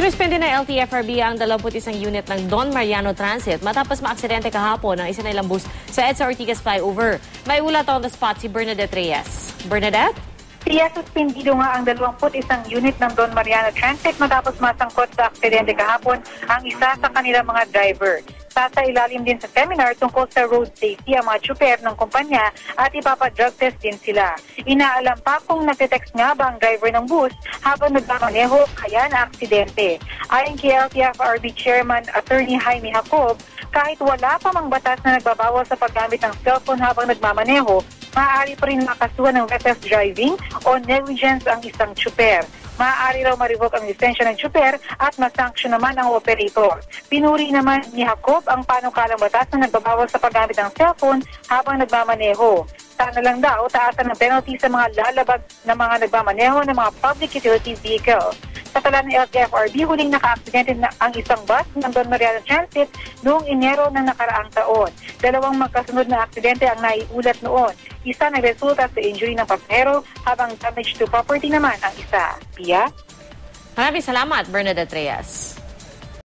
Sinuspende ng LTFRB ang 21 unit ng Don Mariano Transit matapos maaksidente kahapon ang isa nilang bus sa EDSA Ortigas flyover. May ulat on the spot si Bernadette Reyes. Bernadette? Siya suspendido nga ang 21 unit ng Don Mariano Transit matapos masangkot sa aksidente kahapon ang isa sa kanilang mga driver. Sasa ilalim din sa seminar tungkol sa road safety ang mga tsuper ng kumpanya at ipapa-drug test din sila. Inaalam pa kung nagte-text nga ba ang driver ng bus habang nagmamaneho kaya na aksidente. Ayon kay LTFRB Chairman Attorney Jaime Jacob, kahit wala pa mang batas na nagbabawal sa paggamit ng cellphone habang nagmamaneho, maaari pa rin makasuhan ng reckless driving o negligence ang isang tsuper. Maaari raw ma-revoke ang lisensya ng tsuper at masanction naman ang operator. Pinuri naman ni Jacob ang panukalang batas na nagbabawal sa paggamit ng cellphone habang nagmamaneho. Sana lang daw taasan ng penalty sa mga lalabag na mga nagmamaneho ng mga public utility vehicle. Sa tala ng LTFRB, huling naka-aksidente na ang isang bus ng Don Mariano Transit noong Enero ng nakaraang taon. Dalawang magkasunod na aksidente ang naiulat noon. Isa nagresulta sa injury ng pasahero habang damage to property naman ang isa. Pia? Maraming salamat, Bernadette Reyes.